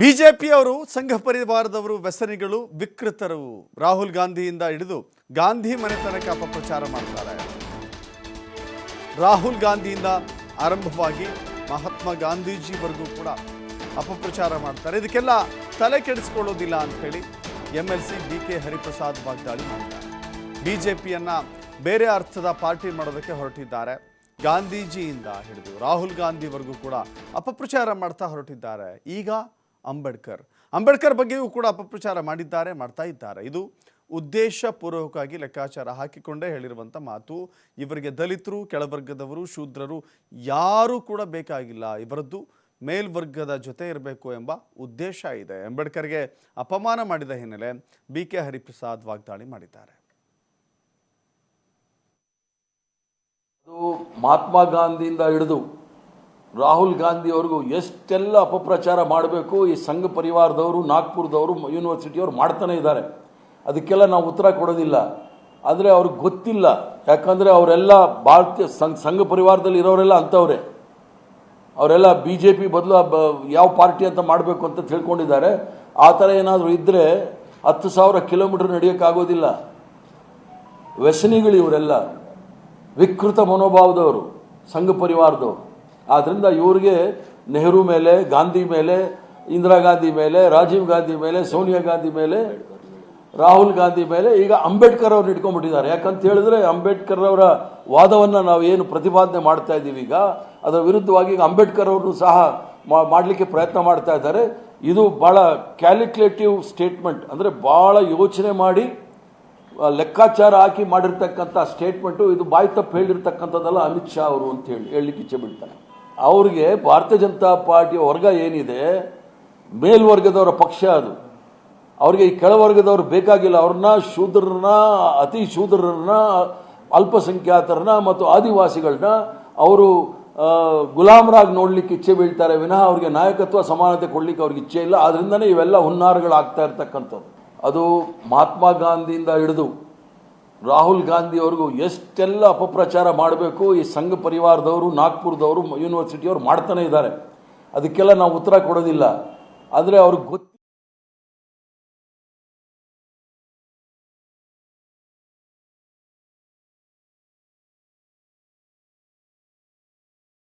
ಬಿಜೆಪಿಯವರು ಸಂಘ ಪರಿವಾರದವರು ವ್ಯಸನಿಗಳು, ವಿಕೃತರು. ರಾಹುಲ್ ಗಾಂಧಿಯಿಂದ ಹಿಡಿದು ಗಾಂಧಿ ಮನೆ ತನಕ ಅಪಪ್ರಚಾರ ಮಾಡ್ತಾರೆ. ರಾಹುಲ್ ಗಾಂಧಿಯಿಂದ ಆರಂಭವಾಗಿ ಮಹಾತ್ಮ ಗಾಂಧೀಜಿವರೆಗೂ ಕೂಡ ಅಪಪ್ರಚಾರ ಮಾಡ್ತಾರೆ. ಇದಕ್ಕೆಲ್ಲ ತಲೆ ಕೆಡಿಸ್ಕೊಳ್ಳೋದಿಲ್ಲ ಅಂತ ಹೇಳಿ M L C B K Hariprasad ವಾಗ್ದಾಳಿ ಮಾಡಿದ್ದಾರೆ ಪಿಯನ್ನು ಬೇರೆ ಅರ್ಥದ ಪಾರ್ಟಿ ಮಾಡೋದಕ್ಕೆ ಹೊರಟಿದ್ದಾರೆ ಗಾಂಧೀಜಿಯಿಂದ ಹಿಡಿದು. ರಾಹುಲ್ ಗಾಂಧಿವರೆಗೂ ಕೂಡ ಅಪಪ್ರಚಾರ ಮಾಡ್ತಾ ಹೊರಟಿದ್ದಾರೆ. ಈಗ ಅಂಬೇಡ್ಕರ್. ಅಂಬೇಡ್ಕರ್ ಬಗ್ಗೆಯೂ ಕೂಡ ಅಪಪ್ರಚಾರ ಮಾಡಿದ್ದಾರೆ, ಮಾಡ್ತಾ ಇದ್ದಾರೆ. ಇದು ಉದ್ದೇಶಪೂರ್ವಕವಾಗಿ ಲೆಕ್ಕಾಚಾರ ಹಾಕಿಕೊಂಡೇ ಹೇಳಿರುವಂಥ ಮಾತು. ಇವರಿಗೆ ದಲಿತರು, ಕೆಳವರ್ಗದವರು, ಶೂದ್ರರು ಯಾರೂ ಕೂಡ ಬೇಕಾಗಿಲ್ಲ. ಇವರದ್ದು ಮೇಲ್ವರ್ಗದ ಜೊತೆ ಇರಬೇಕು ಎಂಬ ಉದ್ದೇಶ ಇದೆ. ಅಂಬೇಡ್ಕರ್ಗೆ ಅಪಮಾನ ಮಾಡಿದ ಹಿನ್ನೆಲೆ ಬಿ ಕೆ ಹರಿಪ್ರಸಾದ್ ವಾಗ್ದಾಳಿ ಮಾಡಿದ್ದಾರೆ. ಮಹಾತ್ಮ ಗಾಂಧಿಯಿಂದ ಹಿಡಿದು ರಾಹುಲ್ ಗಾಂಧಿ ಅವ್ರಿಗೂ ಎಷ್ಟೆಲ್ಲ ಅಪಪ್ರಚಾರ ಮಾಡಬೇಕು, ಈ ಸಂಘ ಪರಿವಾರದವರು, ನಾಗ್ಪುರದವರು, ಯೂನಿವರ್ಸಿಟಿಯವರು ಮಾಡ್ತಾನೆ ಇದ್ದಾರೆ. ಅದಕ್ಕೆಲ್ಲ ನಾವು ಉತ್ತರ ಕೊಡೋದಿಲ್ಲ. ಆದರೆ ಅವ್ರಿಗೆ ಗೊತ್ತಿಲ್ಲ. ಯಾಕಂದರೆ ಅವರೆಲ್ಲ ಭಾರತೀಯ ಸಂಘ ಸಂಘ ಪರಿವಾರದಲ್ಲಿ ಇರೋರೆಲ್ಲ ಅಂಥವ್ರೆ. ಅವರೆಲ್ಲ ಬಿ ಜೆ ಪಿ ಬದಲು ಯಾವ ಪಾರ್ಟಿ ಅಂತ ಮಾಡಬೇಕು ಅಂತ ತಿಳ್ಕೊಂಡಿದ್ದಾರೆ. ಆ ಥರ ಏನಾದರೂ ಇದ್ದರೆ ಹತ್ತು ಸಾವಿರ ಕಿಲೋಮೀಟರ್ ನಡೆಯೋಕ್ಕಾಗೋದಿಲ್ಲ. ವ್ಯಸನಿಗಳು ಇವರೆಲ್ಲ. ವಿಕೃತ ಮನೋಭಾವದವರು, ಸಂಘ ಪರಿವಾರದವರು. ಆದ್ದರಿಂದ ಇವ್ರಿಗೆ ನೆಹರು ಮೇಲೆ, ಗಾಂಧಿ ಮೇಲೆ, ಇಂದಿರಾ ಗಾಂಧಿ ಮೇಲೆ, ರಾಜೀವ್ ಗಾಂಧಿ ಮೇಲೆ, ಸೋನಿಯಾ ಗಾಂಧಿ ಮೇಲೆ, ರಾಹುಲ್ ಗಾಂಧಿ ಮೇಲೆ ಈಗ ಅಂಬೇಡ್ಕರ್ ಅವ್ರನ್ನ ಇಟ್ಕೊಂಡ್ಬಿಟ್ಟಿದ್ದಾರೆ. ಯಾಕಂತ ಹೇಳಿದ್ರೆ ಅಂಬೇಡ್ಕರ್ ಅವರ ವಾದವನ್ನು ನಾವು ಏನು ಪ್ರತಿಪಾದನೆ ಮಾಡ್ತಾ ಇದ್ದೀವಿ ಈಗ, ಅದರ ವಿರುದ್ಧವಾಗಿ ಈಗ ಅಂಬೇಡ್ಕರ್ ಅವರು ಸಹ ಮಾಡಲಿಕ್ಕೆ ಪ್ರಯತ್ನ ಮಾಡ್ತಾ ಇದ್ದಾರೆ. ಇದು ಭಾಳ ಕ್ಯಾಲ್ಕುಲೇಟಿವ್ ಸ್ಟೇಟ್ಮೆಂಟ್. ಅಂದರೆ ಭಾಳ ಯೋಚನೆ ಮಾಡಿ ಲೆಕ್ಕಾಚಾರ ಹಾಕಿ ಮಾಡಿರ್ತಕ್ಕಂಥ ಸ್ಟೇಟ್ಮೆಂಟು, ಇದು ಬಾಯಿ ತಪ್ಪು ಹೇಳಿರ್ತಕ್ಕಂಥದ್ದಲ್ಲ ಅಮಿತ್ ಶಾ ಅವರು ಅಂತ ಹೇಳಿ, ಹೇಳಲಿಕ್ಕೆ ಇಚ್ಛೆ ಬಿಡ್ತಾರೆ ಅವ್ರಿಗೆ ಭಾರತೀಯ ಜನತಾ ಪಾರ್ಟಿಯ ವರ್ಗ ಏನಿದೆ, ಮೇಲ್ವರ್ಗದವರ ಪಕ್ಷ ಅದು. ಅವರಿಗೆ ಈ ಕೆಳವರ್ಗದವ್ರು ಬೇಕಾಗಿಲ್ಲ, ಅವ್ರನ್ನ ಶೂದ್ರರನ್ನ, ಅತಿ ಶೂದ್ರರನ್ನ, ಅಲ್ಪಸಂಖ್ಯಾತರನ್ನ ಮತ್ತು ಆದಿವಾಸಿಗಳನ್ನ ಅವರು ಗುಲಾಮರಾಗಿ ನೋಡ್ಲಿಕ್ಕೆ ಇಚ್ಛೆ ಬೀಳ್ತಾರೆ ವಿನಃ ಅವ್ರಿಗೆ ನಾಯಕತ್ವ ಸಮಾನತೆ ಕೊಡ್ಲಿಕ್ಕೆ ಅವ್ರಿಗೆ ಇಚ್ಛೆ ಇಲ್ಲ. ಆದ್ರಿಂದನೇ ಇವೆಲ್ಲ ಹುನ್ನಾರಗಳಾಗ್ತಾ ಇರ್ತಕ್ಕಂಥದ್ದು. ಅದು ಮಹಾತ್ಮ ಗಾಂಧಿಯಿಂದ ಹಿಡಿದು ರಾಹುಲ್ ಗಾಂಧಿ ಅವ್ರಿಗೂ ಎಷ್ಟೆಲ್ಲ ಅಪಪ್ರಚಾರ ಮಾಡಬೇಕು, ಈ ಸಂಘ ಪರಿವಾರದವರು, ನಾಗ್ಪುರದವರು ಯೂನಿವರ್ಸಿಟಿಯವರು ಮಾಡ್ತಾನೆ ಇದ್ದಾರೆ. ಅದಕ್ಕೆಲ್ಲ ನಾವು ಉತ್ತರ ಕೊಡೋದಿಲ್ಲ. ಆದರೆ ಅವ್ರಿಗೆ ಗೊತ್ತು